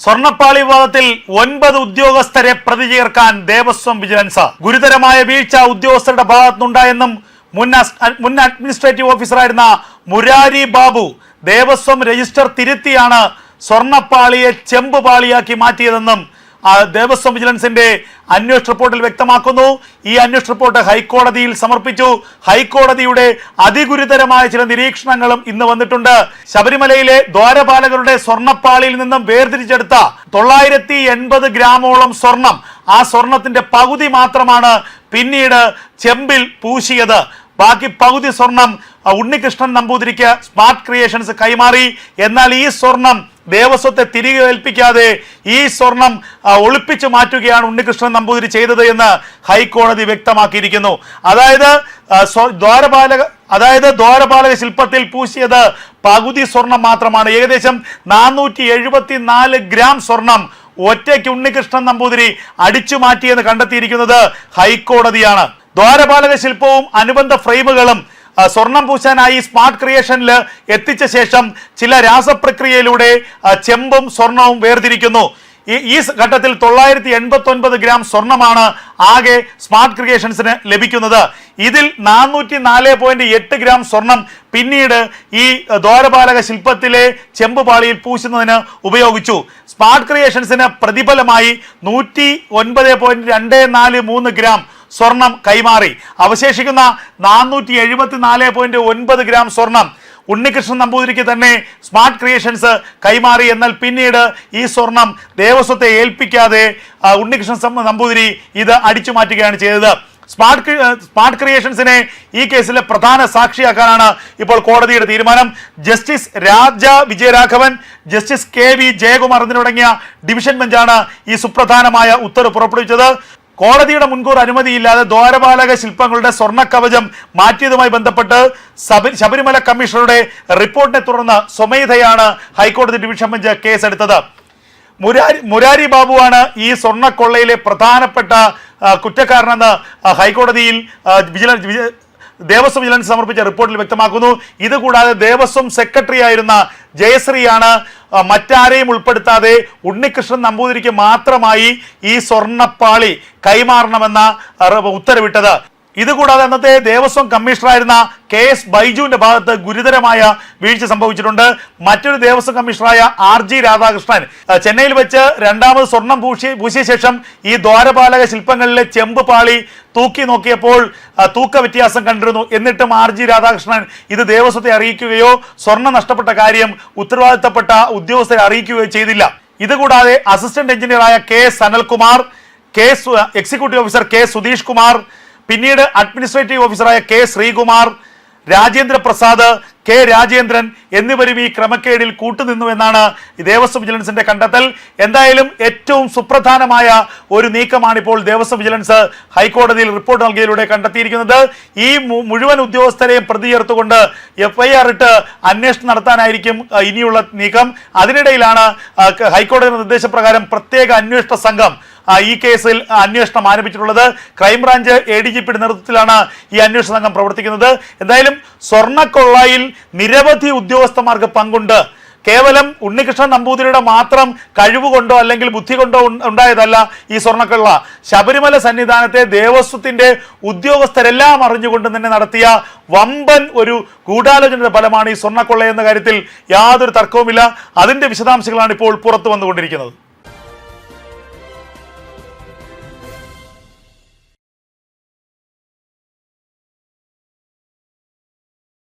സ്വർണപ്പാളി വിവാദത്തിൽ ഒൻപത് ഉദ്യോഗസ്ഥരെ പ്രതി ചേർക്കാൻ ദേവസ്വം വിജിലൻസ്. ഗുരുതരമായ വീഴ്ച ഉദ്യോഗസ്ഥരുടെ ഭാഗത്തുനിന്നുണ്ടായെന്നും മുൻ മുൻ അഡ്മിനിസ്ട്രേറ്റീവ് ഓഫീസറായിരുന്ന മുരാരി ബാബു ദേവസ്വം രജിസ്റ്റർ തിരുത്തിയാണ് സ്വർണപ്പാളിയെ ചെമ്പ് പാളിയാക്കി മാറ്റിയതെന്നും ദേവസ്വം വിജിലൻസിന്റെ അന്വേഷണ റിപ്പോർട്ടിൽ വ്യക്തമാക്കുന്നു. ഈ അന്വേഷണ റിപ്പോർട്ട് ഹൈക്കോടതിയിൽ സമർപ്പിച്ചു. ഹൈക്കോടതിയുടെ അതിഗുരുതരമായ ചില നിരീക്ഷണങ്ങളും ഇന്ന് വന്നിട്ടുണ്ട്. ശബരിമലയിലെ ദ്വാരപാലകരുടെ സ്വർണപ്പാളിയിൽ നിന്നും വേർതിരിച്ചെടുത്ത തൊള്ളായിരത്തി എൺപത് ഗ്രാമോളം സ്വർണം ആ സ്വർണത്തിന്റെ പകുതി മാത്രമാണ് പിന്നീട് ചെമ്പിൽ പൂശിയത്. ബാക്കി പകുതി സ്വർണം ഉണ്ണികൃഷ്ണൻ നമ്പൂതിരിക്ക് സ്മാർട്ട് ക്രിയേഷൻസ് കൈമാറി. എന്നാൽ ഈ സ്വർണം ദേവസ്വത്തെ തിരികെ ഏൽപ്പിക്കാതെ ഈ സ്വർണം ഒളിപ്പിച്ച് മാറ്റുകയാണ് ഉണ്ണികൃഷ്ണൻ നമ്പൂതിരി ചെയ്തത് എന്ന് ഹൈക്കോടതി വ്യക്തമാക്കിയിരിക്കുന്നു. അതായത് ദ്വാരപാലക അതായത് ദ്വാരപാലക ശില്പത്തിൽ പൂശിയത് പകുതി സ്വർണം മാത്രമാണ്. ഏകദേശം നാനൂറ്റി എഴുപത്തി നാല് ഗ്രാം സ്വർണം ഒറ്റയ്ക്ക് ഉണ്ണികൃഷ്ണൻ നമ്പൂതിരി അടിച്ചു മാറ്റിയെന്ന് കണ്ടെത്തിയിരിക്കുന്നത് ഹൈക്കോടതിയാണ്. ദ്വാരപാലക ശില്പവും അനുബന്ധ ഫ്രെയിമുകളും സ്വർണം പൂശാനായി സ്മാർട്ട് ക്രിയേഷനിൽ എത്തിച്ച ശേഷം ചില രാസപ്രക്രിയയിലൂടെ ചെമ്പും സ്വർണവും വേർതിരിക്കുന്നു. ഈ ഈ ഘട്ടത്തിൽ തൊള്ളായിരത്തി എൺപത്തി ഒൻപത് ഗ്രാം സ്വർണമാണ് ആകെ സ്മാർട്ട് ക്രിയേഷൻസിന് ലഭിക്കുന്നത്. ഇതിൽ നാനൂറ്റി നാല് പോയിന്റ് എട്ട് ഗ്രാം സ്വർണം പിന്നീട് ഈ ദ്വാരപാലക ശില്പത്തിലെ ചെമ്പ് പാളിയിൽ പൂശുന്നതിന് ഉപയോഗിച്ചു. സ്മാർട്ട് ക്രിയേഷൻസിന് പ്രതിഫലമായി നൂറ്റി ഒൻപത് പോയിന്റ് രണ്ട് നാല് മൂന്ന് ഗ്രാം സ്വർണം കൈമാറി. അവശേഷിക്കുന്ന നാനൂറ്റി എഴുപത്തിനാല് പോയിന്റ് ഒൻപത് ഗ്രാം സ്വർണം ഉണ്ണികൃഷ്ണൻ നമ്പൂതിരിക്ക് തന്നെ സ്മാർട്ട് ക്രിയേഷൻസ് കൈമാറി. എന്നാൽ പിന്നീട് ഈ സ്വർണം ദേവസ്വത്തെ ഏൽപ്പിക്കാതെ ഉണ്ണികൃഷ്ണൻ നമ്പൂതിരി ഇത് അടിച്ചു മാറ്റുകയാണ് ചെയ്തത്. സ്മാർട്ട് സ്മാർട്ട് ക്രിയേഷൻസിനെ ഈ കേസിലെ പ്രധാന സാക്ഷിയാക്കാനാണ് ഇപ്പോൾ കോടതിയുടെ തീരുമാനം. Justice Raja Vijayaraghavan justice K V Jayakumar എന്നിവരടങ്ങിയ ഡിവിഷൻ ബെഞ്ചാണ് ഈ സുപ്രധാനമായ ഉത്തരവ് പുറപ്പെടുവിച്ചത്. കോടതിയുടെ മുൻകൂർ അനുമതിയില്ലാതെ ദ്വാരപാലക ശില്പങ്ങളുടെ സ്വർണ കവചം മാറ്റിയതുമായി ബന്ധപ്പെട്ട് ശബരിമല കമ്മീഷണറുടെ റിപ്പോർട്ടിനെ തുടർന്ന് സ്വമേധയാണ് ഹൈക്കോടതി ഡിവിഷൻ ബെഞ്ച് കേസെടുത്തത്. മുരാരി മുരാരി ബാബുവാണ് ഈ സ്വർണക്കൊള്ളയിലെ പ്രധാനപ്പെട്ട കുറ്റക്കാരനെന്ന് ഹൈക്കോടതിയിൽ വിജിലൻസ് ദേവസ്വം വിജിലൻസ് സമർപ്പിച്ച റിപ്പോർട്ടിൽ വ്യക്തമാക്കുന്നു. ഇതുകൂടാതെ ദേവസ്വം സെക്രട്ടറി ആയിരുന്ന ജയശ്രീയാണ് മറ്റാരെയും ഉൾപ്പെടുത്താതെ ഉണ്ണികൃഷ്ണൻ നമ്പൂതിരിക്ക് മാത്രമായി ഈ സ്വർണപ്പാളി കൈമാറണമെന്ന ഉത്തരവിട്ടത്. ഇതുകൂടാതെ അന്നത്തെ ദേവസ്വം കമ്മീഷണറായിരുന്ന കെ എസ് ബൈജുവിന്റെ ഭാഗത്ത് ഗുരുതരമായ വീഴ്ച സംഭവിച്ചിട്ടുണ്ട്. മറ്റൊരു ദേവസ്വം കമ്മീഷണറായ ആർ ജി രാധാകൃഷ്ണൻ ചെന്നൈയിൽ വെച്ച് രണ്ടാമത് സ്വർണം പൂശി പൂശിയ ശേഷം ഈ ദ്വാരപാലക ശില്പങ്ങളിലെ ചെമ്പ് പാളി തൂക്കി നോക്കിയപ്പോൾ തൂക്ക വ്യത്യാസം കണ്ടിരുന്നു. എന്നിട്ടും ആർ ജി രാധാകൃഷ്ണൻ ഇത് ദേവസ്വത്തെ അറിയിക്കുകയോ സ്വർണം നഷ്ടപ്പെട്ട കാര്യം ഉത്തരവാദിത്തപ്പെട്ട ഉദ്യോഗസ്ഥരെ അറിയിക്കുകയോ ചെയ്തില്ല. ഇതുകൂടാതെ assistant എഞ്ചിനീയറായ K Sanalkumar K executive officer K Sudheesh Kumar പിന്നീട് അഡ്മിനിസ്ട്രേറ്റീവ് ഓഫീസറായ കെ ശ്രീകുമാർ രാജേന്ദ്ര പ്രസാദ് കെ രാജേന്ദ്രൻ എന്നിവരും ഈ ക്രമക്കേടിൽ കൂട്ടുനിന്നു എന്നാണ് ദേവസ്വം വിജിലൻസിന്റെ കണ്ടെത്തൽ. എന്തായാലും ഏറ്റവും സുപ്രധാനമായ ഒരു നീക്കമാണ് ഇപ്പോൾ ദേവസ്വം വിജിലൻസ് ഹൈക്കോടതിയിൽ റിപ്പോർട്ട് നൽകിയതിലൂടെ കണ്ടെത്തിയിരിക്കുന്നത്. ഈ മുഴുവൻ ഉദ്യോഗസ്ഥരെയും പ്രതി ചേർത്തുകൊണ്ട് എഫ്ഐആർ ഇട്ട് അന്വേഷണം നടത്താനായിരിക്കും ഇനിയുള്ള നീക്കം. അതിനിടയിലാണ് ഹൈക്കോടതി നിർദ്ദേശപ്രകാരം പ്രത്യേക അന്വേഷണ സംഘം ഈ കേസിൽ അന്വേഷണം ആരംഭിച്ചിട്ടുള്ളത് crime branch A D G പിയുടെ നേതൃത്വത്തിലാണ് ഈ അന്വേഷണ സംഘം പ്രവർത്തിക്കുന്നത്. എന്തായാലും സ്വർണക്കൊള്ളയിൽ നിരവധി ഉദ്യോഗസ്ഥന്മാർക്ക് പങ്കുണ്ട്. കേവലം ഉണ്ണികൃഷ്ണൻ നമ്പൂതിരിയുടെ മാത്രം കഴിവ് കൊണ്ടോ അല്ലെങ്കിൽ ബുദ്ധി കൊണ്ടോ ഉണ്ടായതല്ല ഈ സ്വർണക്കള്ള. ശബരിമല സന്നിധാനത്തെ ദേവസ്വത്തിന്റെ ഉദ്യോഗസ്ഥരെല്ലാം അറിഞ്ഞുകൊണ്ട് തന്നെ നടത്തിയ വമ്പൻ ഒരു ഗൂഢാലോചനയുടെ ഫലമാണ് ഈ സ്വർണക്കൊള്ള എന്ന കാര്യത്തിൽ യാതൊരു തർക്കവുമില്ല. അതിന്റെ വിശദാംശങ്ങളാണ് ഇപ്പോൾ പുറത്തു വന്നുകൊണ്ടിരിക്കുന്നത്.